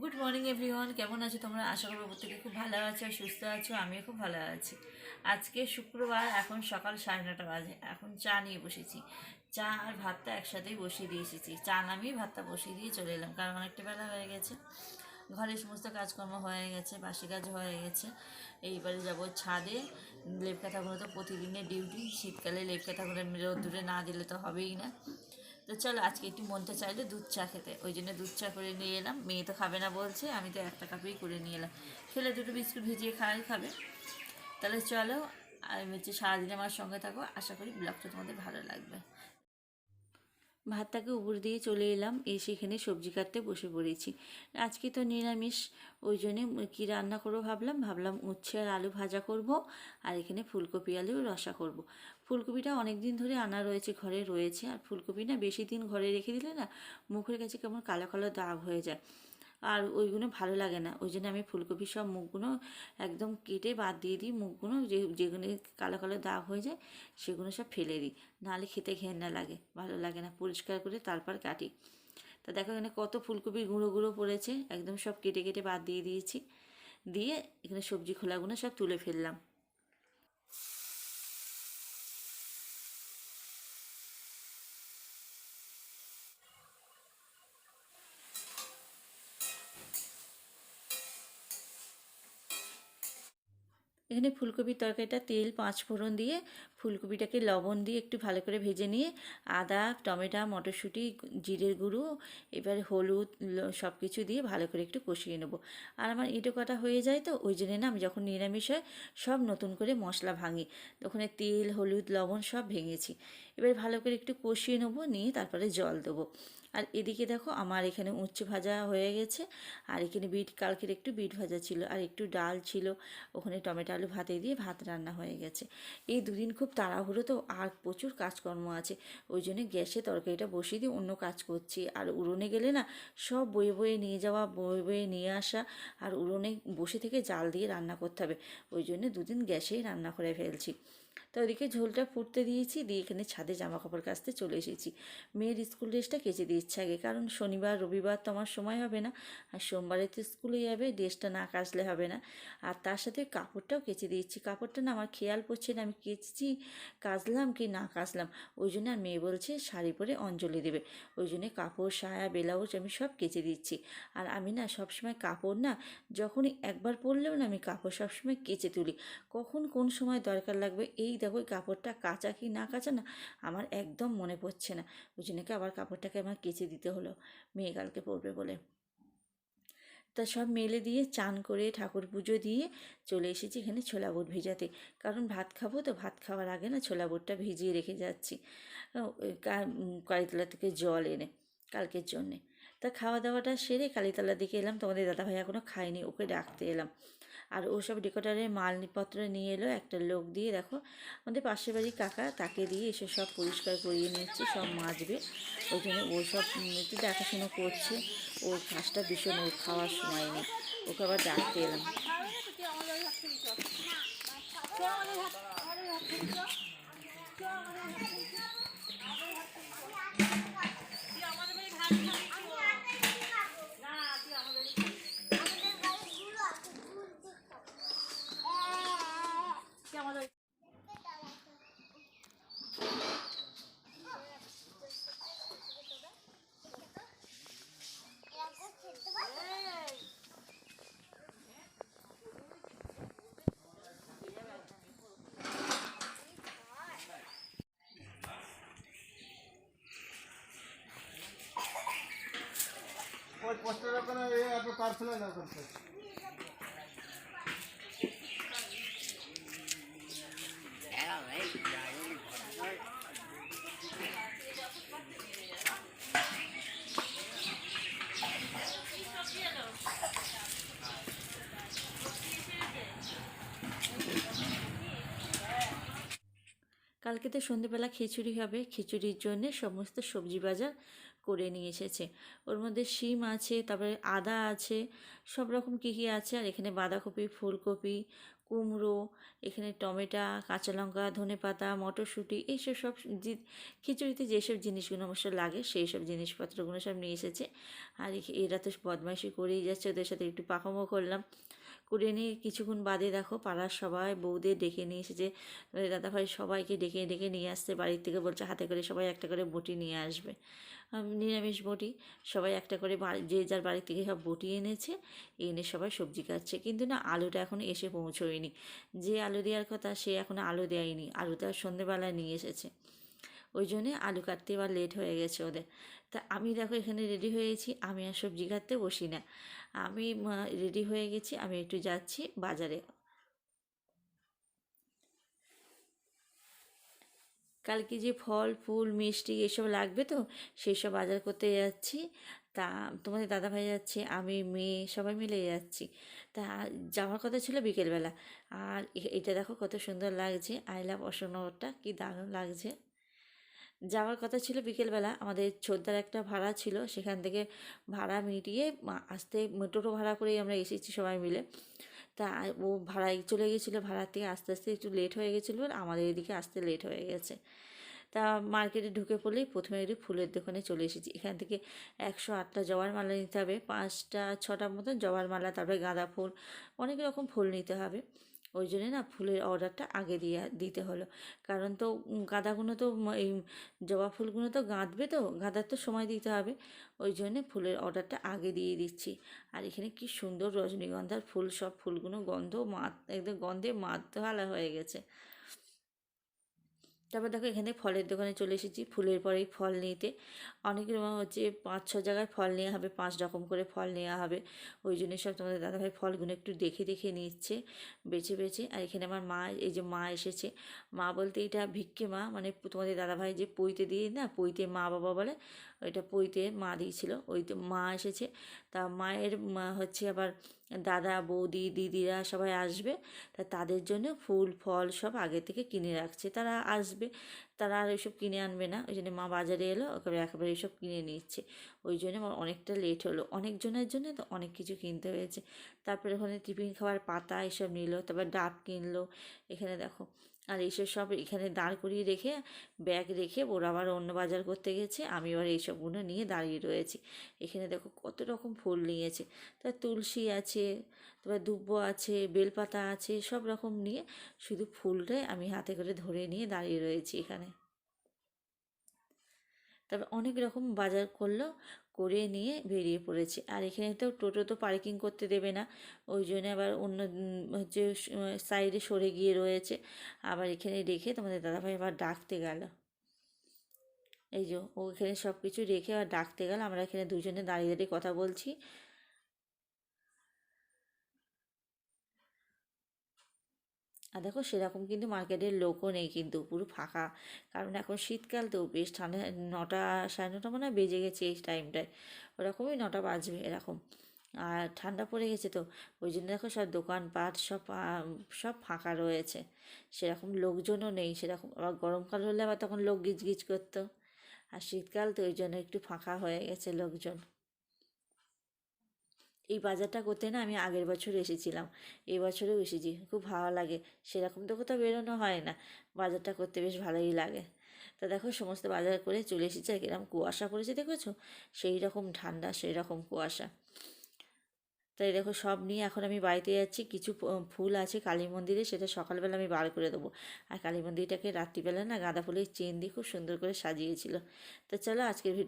Good morning everyone কেমন আছো তোমরা? আশা করব প্রত্যেকে খুব ভালো আছো, সুস্থ আছো, আমিও খুব ভালো আছি। আজকে শুক্রবার, এখন সকাল সাড়ে নটা বাজে। এখন চা নিয়ে বসেছি। চা আর ভাতটা একসাথেই বসিয়ে দিয়ে এসেছি। চা নামিয়ে ভাতটা বসিয়ে দিয়ে চলে এলাম, কারণ অনেকটা বেলা হয়ে গেছে। ঘরের সমস্ত কাজকর্ম হয়ে গেছে, বাসি কাজ হয়ে গেছে। এইবারে যাব ছাদে। লেপ কাঁথাগুলো তো প্রতিদিনের ডিউটি, শীতকালে লেপ কাঁথাগুলো রোদ্দুরে না দিলে তো হবেই না। তো চলো আজকে একটু মনটা চাইলে দুধ চা খেতে। ওই জন্য দুধ চা করে নিয়ে এলাম। মেয়ে তো খাবে না বলছে, আমি তো একটা কাপেই করে নিয়ে এলাম। খেলে দুটো বিস্কুট ভিজিয়ে খাওয়াই খাবে। তাহলে চলো, আমি হচ্ছে সারাদিন আমার সঙ্গে থাকো। আশা করি ব্লগটা তোমাদের ভালো লাগবে। ভাতটাকে উপর দিয়ে চলে এলাম, এসে এখানে সবজি কাটতে বসে পড়েছি আজকে তো নিরামিষ, ওই জন্যে কী রান্না করব ভাবলাম ভাবলাম উচ্ছে আর আলু ভাজা করব, আর এখানে ফুলকপি আলু রসা করব। ফুলকপিটা অনেক দিন ধরে আনা রয়েছে, ঘরে রয়েছে, আর ফুলকপি না বেশি দিন ঘরে রেখে দিলে না মুখের কাছে কেমন কালো কালো দাগ হয়ে যায় আর ওইগুলো ভালো লাগে না। ওই জন্য আমি ফুলকপি সব মুখগুলো একদম কেটে বাদ দিয়ে দিই। মুখগুলো যে, যেগুলো কালো কালো দাগ হয়ে যায়, সেগুলো সব ফেলে দিই। নাহলে খেতে ঘেন্না লাগে, ভালো লাগে না। পরিষ্কার করে তারপর কাটি। তা দেখো এখানে কত ফুলকপির গুঁড়ো গুঁড়ো পড়েছে। একদম সব কেটে কেটে বাদ দিয়ে দিয়েছি। দিয়ে এখানে সবজি খোলাগুলো সব তুলে ফেললাম। এখানে ফুলকপির তরকারিটা তেল, পাঁচ ফোড়ন দিয়ে, ফুলকপিটাকে লবণ দিয়ে একটু ভালো করে ভেজে নিয়ে, আদা, টমেটো, মটরশুঁটি, জিরের গুঁড়ো, এবার হলুদ সব কিছু দিয়ে ভালো করে একটু কষিয়ে নেব। আর আমার এঁটো কাটা হয়ে যায় তো, ওই জন্য না আমি যখন নিরামিষ হয়, সব নতুন করে মশলা ভাঙি। ওখানে তেল, হলুদ, লবণ সব ভেঙেছি। এবার ভালো করে একটু কষিয়ে নেব, নিয়ে তারপরে জল দেবো। আর এদিকে দেখো আমার এখানে উচ্ছে ভাজা হয়ে গেছে। আর এখানে বিট, কালকের একটু বিট ভাজা ছিল আর একটু ডাল ছিল। ওখানে টমেটো, আলু ভাতে দিয়ে ভাত রান্না হয়ে গেছে। এই দুদিন খুব তাড়াহুড়ো তো, আর প্রচুর কাজকর্ম আছে। ওই জন্য গ্যাসে তরকারিটা বসিয়ে দিয়ে অন্য কাজ করছি। আর উড়োনে গেলে না, সব বয়ে বয়ে নিয়ে যাওয়া, বয়ে বয়ে নিয়ে আসা আর উড়োনে বসে থেকে জাল দিয়ে রান্না করতে হবে। ওই জন্য দুদিন গ্যাসেই রান্না করে ফেলছি। তো ওদিকে ঝোলটা ফুটতে দিয়েছি, দিয়ে এখানে ছাদে জামা কাপড় কাচতে চলে এসেছি। মেয়ের স্কুল ড্রেসটা কেচে দিচ্ছে আগে, কারণ শনিবার, রবিবার তো আমার সময় হবে না, আর সোমবারে তো স্কুলে যাবে, ড্রেসটা না কাচলে হবে না। আর তার সাথে কাপড়টাও কেচে দিচ্ছি কাপড়টা না আমার খেয়াল পড়ছে না, আমি কেচেছি, কাচলাম কি না কাচলাম, ওই জন্য আর মেয়ে বলছে শাড়ি পরে অঞ্জলি দেবে। ওই জন্যে কাপড়, সায়া, ব্লাউজ আমি সব কেচে দিচ্ছি। আর আমি না সবসময় কাপড় না, যখনই একবার পরলেও না আমি কাপড় সবসময় কেচে তুলি। কখন কোন সময় দরকার লাগবে, এই দেখো ওই কাপড়টা কাঁচা কি না কাঁচা না, আমার একদম মনে পড়ছে না। ওই জন্য কি আবার কাপড়টাকে আমার কেচে দিতে হলো, মেয়ে কালকে পরবে বলে। তা সব মেলে দিয়ে চান করে ঠাকুর পুজো দিয়ে চলে এসেছি এখানে ছোলা বুট ভেজাতে। কারণ ভাত খাব তো ভাত খাওয়ার আগে না ছোলা বুটটা ভিজিয়ে রেখে যাচ্ছি। কালীতলা থেকে জল এনে, কালকের জন্যে। তা খাওয়া দাওয়াটা সেরে কালীতলার দিকে এলাম, তোমাদের দাদা দাদাভাই এখনও খায়নি, ওকে ডাকতে এলাম। আর ও সব ডেকোটারের মালপত্র নিয়ে এলো, একটা লোক দিয়ে দেখো, আমাদের পাশের বাড়ির কাকা তাকে দিয়ে এসে সব পরিষ্কার করিয়ে নিচ্ছে সব মাজবে। ওই জন্য ও সব একটু দেখাশুনো করছে। ওর কাজটা ভীষণ, ওর খাওয়ার সময় নেই। ওকে আবার ডাকতে এলাম। কালকে তো সন্ধেবেলা খিচুড়ি হবে। খিচুড়ির জন্য সমস্ত সবজি বাজার করে নিয়ে এসেছে। ওর মধ্যে শিম আছে, তারপরে আদা আছে, সব রকম কী কী আছে। আর এখানে বাঁধাকপি, ফুলকপি, কুমড়ো, এখানে টমেটো, কাঁচা লঙ্কা, ধনে পাতা, মটরশুঁটি, এইসব সব খিচুড়িতে যেসব জিনিসগুলো অবশ্য লাগে সেই সব জিনিসপত্রগুলো সব নিয়ে এসেছে। আর এরা তো বদমাইশি করেই যাচ্ছে, ওদের সাথে একটু পাকামো করলাম। করে নিয়ে কিছুক্ষণ বাদে দেখো পাড়ার সবাই বউদের ডেকে নিয়ে এসেছে এবার দাদাভাই সবাইকে ডেকে ডেকে নিয়ে আসছে, বাড়ির থেকে বলছে হাতে করে সবাই একটা করে বটি নিয়ে আসবে। নিরামিষ বটি। সবাই একটা করে যে যার বাড়ি থেকে সব বটি এনেছে, এনে সবাই সবজি কাটছে। কিন্তু না, আলুটা এখন এসে পৌঁছোয়নি। যে আলু দেওয়ার কথা সে এখন আলু দেয়নি। আলুটা সন্ধেবেলায় নিয়ে এসেছে। ওই জন্যে আলু কাটতে এবার লেট হয়ে গেছে ওদের। তা আমি দেখো এখানে রেডি হয়েছি, আমি আর সবজি কাটতে বসি না। আমি রেডি হয়ে গেছি, আমি একটু যাচ্ছি বাজারে। কালকে যে ফল, ফুল, মিষ্টি এসব লাগবে তো, সেই সব বাজার করতে যাচ্ছি। তা তোমাদের দাদাভাই যাচ্ছে, আমি, মেয়ে সবাই মিলে যাচ্ছি। তা যাওয়ার কথা ছিল বিকেলবেলা। আর এটা দেখো কত সুন্দর লাগছে, আই লাভ অশোকনগরটা কি দারুণ লাগছে। যাওয়ার কথা ছিল বিকেলবেলা। আমাদের ছোটদার একটা ভাড়া ছিল, সেখান থেকে ভাড়া মিটিয়ে আসতে টোটো ভাড়া করেই আমরা এসেছি সবাই মিলে। তা ও ভাড়ায় চলে গেছিল ভাড়ার থেকে আস্তে আস্তে একটু লেট হয়ে গেছিল, আমাদের এদিকে আসতে লেট হয়ে গেছে। তা মার্কেটে ঢুকে পড়লেই প্রথমে একটু ফুলের দোকানে চলে এসেছি। এখান থেকে একশো আটটা জবার মালা নিতে হবে, পাঁচটা ছটার মতো জবার মালা, তারপরে গাঁদা ফুল, অনেক রকম ফুল নিতে হবে। ওই জন্যে না ফুলের অর্ডারটা আগে দিয়ে দিতে হলো। কারণ তো গাঁদাগুলো তো এই জবা ফুলগুলো তো গাঁদবে তো, গাঁদার তো সময় দিতে হবে। ওই জন্যে ফুলের অর্ডারটা আগে দিয়ে দিচ্ছি। আর এখানে কি সুন্দর রজনীগন্ধার ফুল, সব ফুলগুলো গন্ধ মাত, একদম গন্ধে মাতহালা হয়ে গেছে। তারপর দেখো এখানে ফলের দোকানে চলে এসেছি। ফুলের পরেই ফল নিতে। অনেক রকম হচ্ছে পাঁচ, ছ জায়গায় ফল নেওয়া হবে, পাঁচ রকম করে ফল নেওয়া হবে। ওই জন্য সব তোমাদের দাদাভাই ফলগুলো একটু দেখে দেখে নিচ্ছে, বেছে বেছে। আর এখানে আমার মা, এই যে মা এসেছে। মা বলতে এটা ভিক্ষে মা মানে তোমাদের দাদাভাই যে পইতে দিয়ে না, পইতে মা বাবা বলে ওইটা পইতে মা দিয়েছিল ওই তো মা এসেছে। তা মায়ের হচ্ছে আবার দাদা, বৌদি, দিদিরা সবাই আসবে। তা তাদের জন্য ফুল, ফল সব আগে থেকে কিনে রাখছে। তারা আসবে, তারা আর ওইসব কিনে আনবে না। ওই জন্য মা বাজারে এলো, একেবারে একেবারে এইসব কিনে নিচ্ছে। ওই জন্য আমার অনেকটা লেট হলো। অনেকজনের জন্য তো অনেক কিছু কিনতে হয়েছে। তারপরে ওখানে টিফিন খাওয়ার পাতা এসব নিল, তারপর ডাব কিনলো। এখানে দেখো আর এইসব সব এখানে দাঁড় করিয়ে রেখে, ব্যাগ রেখে ওরা আবার অন্য বাজার করতে গেছে। আমি আবার এইসবগুলো নিয়ে দাঁড়িয়ে রয়েছি। এখানে দেখো কত রকম ফুল নিয়েছে। তা তুলসী আছে, তারপর দুব্ব আছে, বেলপাতা আছে, সব রকম নিয়ে শুধু ফুলটাই আমি হাতে করে ধরে নিয়ে দাঁড়িয়ে রয়েছি এখানে। তারপর অনেক রকম বাজার করল। করে নিয়ে বেরিয়ে পড়েছে। আর এখানে তো টোটো তো পার্কিং করতে দেবে না। ওই জন্য আবার অন্য হচ্ছে সাইডে সরে গিয়ে রয়েছে। আবার এখানে রেখে তোমাদের দাদাভাই আবার ডাকতে গেল। এই যে, ও এখানে সব কিছু রেখে আবার ডাকতে গেল। আমরা এখানে দুজনে দাঁড়িয়ে দাঁড়িয়ে কথা বলছি। আর দেখো সেরকম কিন্তু মার্কেটের লোকও নেই কিন্তু, পুরো ফাঁকা। কারণ এখন শীতকাল তো বেশ ঠান্ডা, নটা সাড়ে নটা মনে বেজে গেছে এই টাইমটায় ওরকমই নটা বাজবে এরকম। আর ঠান্ডা পড়ে গেছে তো, ওই জন্য দেখো সব দোকানপাট সব সব ফাঁকা রয়েছে। সেরকম লোকজনও নেই, সেরকম আবার গরমকাল হলে আবার তখন লোক গিজগিজ করতো। আর শীতকাল তো ওই জন্য একটু ফাঁকা হয়ে গেছে লোকজন। এই বাজারটা করতে না আমি আগের বছর এসেছিলাম। এই বছরেও এসেছি, খুব ভালো লাগে। সেরকম তো কোথাও বেরোনো হয় না। বাজারটা করতে বেশ ভালোই লাগে। তা দেখো সমস্ত বাজার করে চলে এসেছি, আর কীরকম কুয়াশা পড়েছে দেখেছ? সেই রকম ঠান্ডা, সেই রকম কুয়াশা। তাই দেখো সব নিয়ে এখন আমি বাড়িতে যাচ্ছি। কিছু ফুল আছে কালী মন্দিরে, সেটা সকালবেলা আমি বার করে দেবো। আর কালী মন্দিরটাকে রাত্রিবেলা না গাঁদা ফুলের চেন দিয়ে খুব সুন্দর করে সাজিয়েছিল। তো চলো আজকের